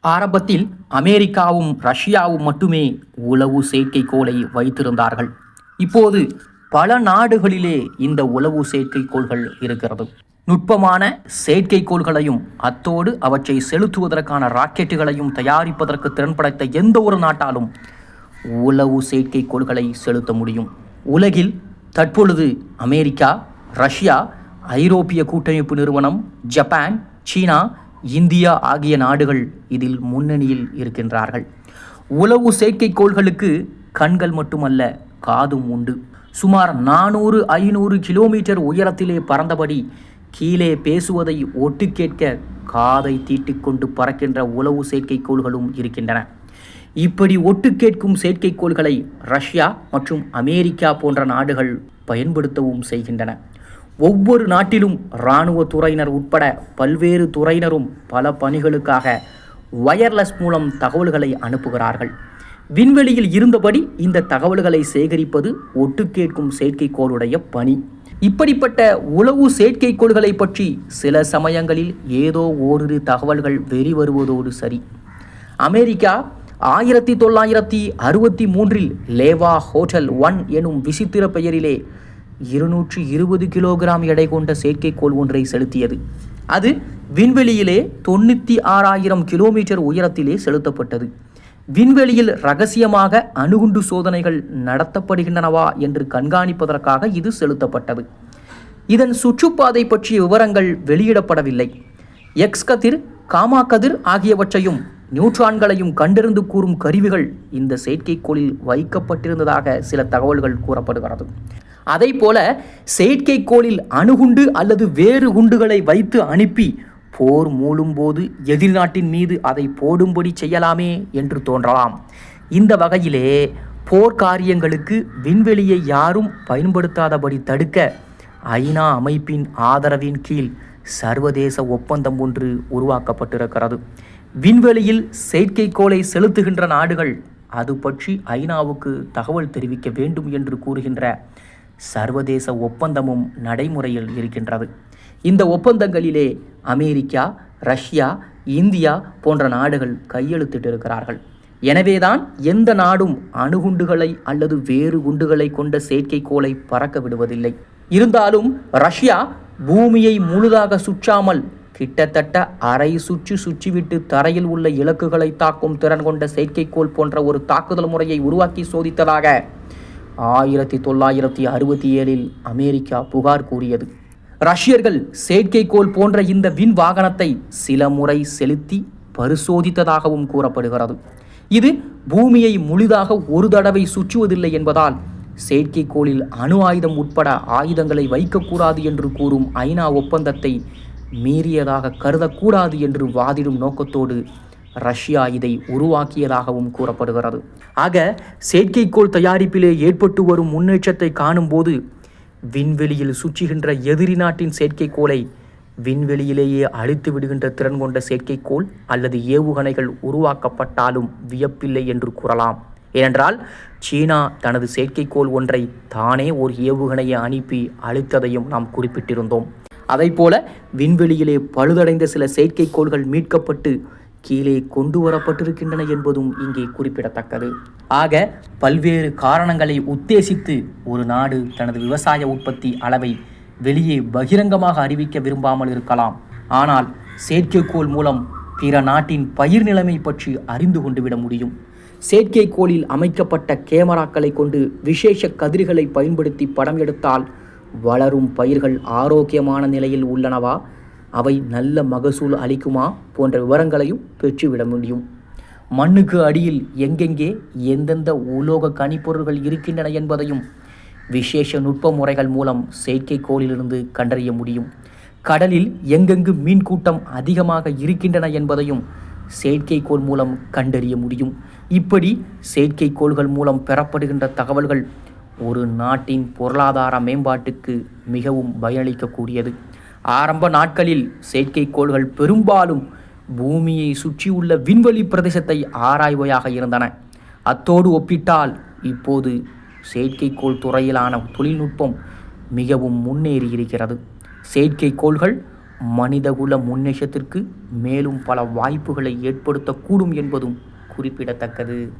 ஆரம்பத்தில் அமெரிக்காவும் ரஷ்யாவும் மட்டுமே உளவு செயற்கைக்கோளை வைத்திருந்தார்கள். இப்போது பல நாடுகளிலே இந்த உளவு செயற்கைக்கோள்கள் இருக்கிறது. நுட்பமான செயற்கைக்கோள்களையும் அத்தோடு அவற்றை செலுத்துவதற்கான ராக்கெட்டுகளையும் தயாரிப்பதற்கு திறன்படைத்த எந்த ஒரு நாட்டாலும் உளவு செயற்கைக்கோள்களை செலுத்த முடியும். உலகில் தற்பொழுது அமெரிக்கா ரஷ்யா ஐரோப்பிய கூட்டமைப்பு நிறுவனம் ஜப்பான் சீனா இந்தியா ஆகிய நாடுகள் இதில் முன்னணியில் இருக்கின்றார்கள். உளவு செயற்கைக்கோள்களுக்கு கண்கள் மட்டுமல்ல காதும் உண்டு. சுமார் நானூறு ஐநூறு கிலோமீட்டர் உயரத்திலே பறந்தபடி கீழே பேசுவதை ஒட்டு கேட்க காதை தீட்டிக்கொண்டு பறக்கின்ற உளவு செயற்கைக்கோள்களும் இருக்கின்றன. இப்படி ஒட்டு கேட்கும் செயற்கைக்கோள்களை ரஷ்யா மற்றும் அமெரிக்கா போன்ற நாடுகள் பயன்படுத்தவும் செய்கின்றன. ஒவ்வொரு நாட்டிலும் இராணுவ துறையினர் உட்பட பல்வேறு துறையினரும் பல பணிகளுக்காக வயர்லெஸ் மூலம் தகவல்களை அனுப்புகிறார்கள். விண்வெளியில் இருந்தபடி இந்த தகவல்களை சேகரிப்பது ஒட்டு கேட்கும் செயற்கைக்கோளுடைய பணி. இப்படிப்பட்ட உளவு செயற்கைக்கோள்களை பற்றி சில சமயங்களில் ஏதோ ஓரிரு தகவல்கள் வெளிவருவதோடு சரி. அமெரிக்கா ஆயிரத்தி தொள்ளாயிரத்தி அறுபத்தி மூன்றில் லேவா ஹோட்டல் ஒன் எனும் விசித்திர பெயரிலே இருநூற்றி இருபது கிலோகிராம் எடை கொண்ட செயற்கைக்கோள் ஒன்றை செலுத்தியது. அது விண்வெளியிலே தொண்ணூற்றி ஆறாயிரம் கிலோமீட்டர் உயரத்திலே செலுத்தப்பட்டது. விண்வெளியில் ரகசியமாக அணுகுண்டு சோதனைகள் நடத்தப்படுகின்றனவா என்று கண்காணிப்பதற்காக இது செலுத்தப்பட்டது. இதன் சுற்றுப்பாதை பற்றிய விவரங்கள் வெளியிடப்படவில்லை. எக்ஸ் கதிர் காமா கதிர் ஆகியவற்றையும் நியூட்ரான்களையும் கண்டறிந்து கூறும் கருவிகள் இந்த செயற்கைக்கோளில் வைக்கப்பட்டிருந்ததாக சில தகவல்கள் கூறப்படுகிறது. அதை போல செயற்கைக்கோளில் அணுகுண்டு அல்லது வேறு குண்டுகளை வைத்து அனுப்பி போர் மூழும்போது எதிர்நாட்டின் மீது அதை போடும்படி செய்யலாமே என்று தோன்றலாம். இந்த வகையிலே போர்க்காரியங்களுக்கு விண்வெளியை யாரும் பயன்படுத்தாதபடி தடுக்க ஐநா அமைப்பின் ஆதரவின் கீழ் சர்வதேச ஒப்பந்தம் ஒன்று உருவாக்கப்பட்டிருக்கிறது. விண்வெளியில் செயற்கைக்கோளை செலுத்துகின்ற நாடுகள் அது பற்றி ஐநாவுக்கு தகவல் தெரிவிக்க வேண்டும் என்று கூறுகின்ற சர்வதேச ஒப்பந்தமும் நடைமுறையில் இருக்கின்றது. இந்த ஒப்பந்தங்களிலே அமெரிக்கா ரஷ்யா இந்தியா போன்ற நாடுகள் கையெழுத்திட்டிருக்கிறார்கள். எனவேதான் எந்த நாடும் அணுகுண்டுகளை அல்லது வேறு குண்டுகளை கொண்ட செயற்கைக்கோளை பறக்க விடுவதில்லை. இருந்தாலும் ரஷ்யா பூமியை முழுதாக சுற்றாமல் கிட்டத்தட்ட அரை சுற்றி சுற்றிவிட்டு தரையில் உள்ள இலக்குகளை தாக்கும் திறன் கொண்ட செயற்கைக்கோள் போன்ற ஒரு தாக்குதல் முறையை உருவாக்கி சோதித்ததாக ஆயிரத்தி தொள்ளாயிரத்தி அறுபத்தி ஏழில் அமெரிக்கா புகார் கூறியது. ரஷ்யர்கள் செயற்கைக்கோள் போன்ற இந்த விண் வாகனத்தை சில முறை செலுத்தி பரிசோதித்ததாகவும் கூறப்படுகிறது. இது பூமியை முழுதாக ஒரு தடவை சுற்றுவதில்லை என்பதால் செயற்கைக்கோளில் அணு ஆயுதம் உட்பட ஆயுதங்களை வைக்கக்கூடாது என்று கூறும் ஐநா ஒப்பந்தத்தை மீறியதாக கருதக்கூடாது என்று வாதிடும் நோக்கத்தோடு ரஷ்யா இதை உருவாக்கியதாகவும் கூறப்படுகிறது. ஆக செயற்கைக்கோள் தயாரிப்பிலே ஏற்பட்டு வரும் முன்னேற்றத்தை காணும்போது விண்வெளியில் சுற்றுகின்ற எதிரி நாட்டின் செயற்கைக்கோளை விண்வெளியிலேயே அழித்து விடுகின்ற திறன் கொண்ட செயற்கைக்கோள் அல்லது ஏவுகணைகள் உருவாக்கப்பட்டாலும் வியப்பில்லை என்று கூறலாம். ஏனென்றால் சீனா தனது செயற்கைக்கோள் ஒன்றை தானே ஒரு ஏவுகணையை அனுப்பி அழித்ததையும் நாம் குறிப்பிட்டிருந்தோம். அதைப்போல விண்வெளியிலே பழுதடைந்த சில செயற்கைக்கோள்கள் மீட்கப்பட்டு கீழே கொண்டு வரப்பட்டிருக்கின்றன என்பதும் இங்கே குறிப்பிடத்தக்கது. ஆக பல்வேறு காரணங்களை உத்தேசித்து ஒரு நாடு தனது விவசாய உற்பத்தி அளவை வெளியே பகிரங்கமாக அறிவிக்க விரும்பாமல் இருக்கலாம். ஆனால் செயற்கைக்கோள் மூலம் பிற நாட்டின் பயிர் நிலைமை பற்றி அறிந்து கொண்டு விட முடியும். செயற்கைக்கோளில் அமைக்கப்பட்ட கேமராக்களை கொண்டு விசேஷ கதிர்களை பயன்படுத்தி படம் எடுத்தால் வளரும் பயிர்கள் ஆரோக்கியமான நிலையில் உள்ளனவா? அவை நல்ல மகசூல் அளிக்குமா போன்ற விவரங்களையும் பெற்றுவிட முடியும். மண்ணுக்கு அடியில் எங்கெங்கே எந்தெந்த உலோக கனிப்பொருள்கள் இருக்கின்றன என்பதையும் விசேஷ நுட்ப முறைகள் மூலம் செயற்கைக்கோளிலிருந்து கண்டறிய முடியும். கடலில் எங்கெங்கு மீன் கூட்டம் அதிகமாக இருக்கின்றன என்பதையும் செயற்கைக்கோள் மூலம் கண்டறிய முடியும். இப்படி செயற்கைக்கோள்கள் மூலம் பெறப்படுகின்ற தகவல்கள் ஒரு நாட்டின் பொருளாதார மேம்பாட்டுக்கு மிகவும் பயனளிக்கக்கூடியது. ஆரம்ப நாட்களில் செயற்கைக்கோள்கள் பெரும்பாலும் பூமியை சுற்றியுள்ள விண்வெளி பிரதேசத்தை ஆராய்வையாக இருந்தன. அத்தோடு ஒப்பிட்டால் இப்போது செயற்கைக்கோள் துறையிலான தொழில்நுட்பம் மிகவும் முன்னேறி இருக்கிறது செயற்கைக்கோள்கள் மனிதகுல முன்னேற்றத்திற்கு மேலும் பல வாய்ப்புகளை ஏற்படுத்தக்கூடும் என்பதும் குறிப்பிடத்தக்கது.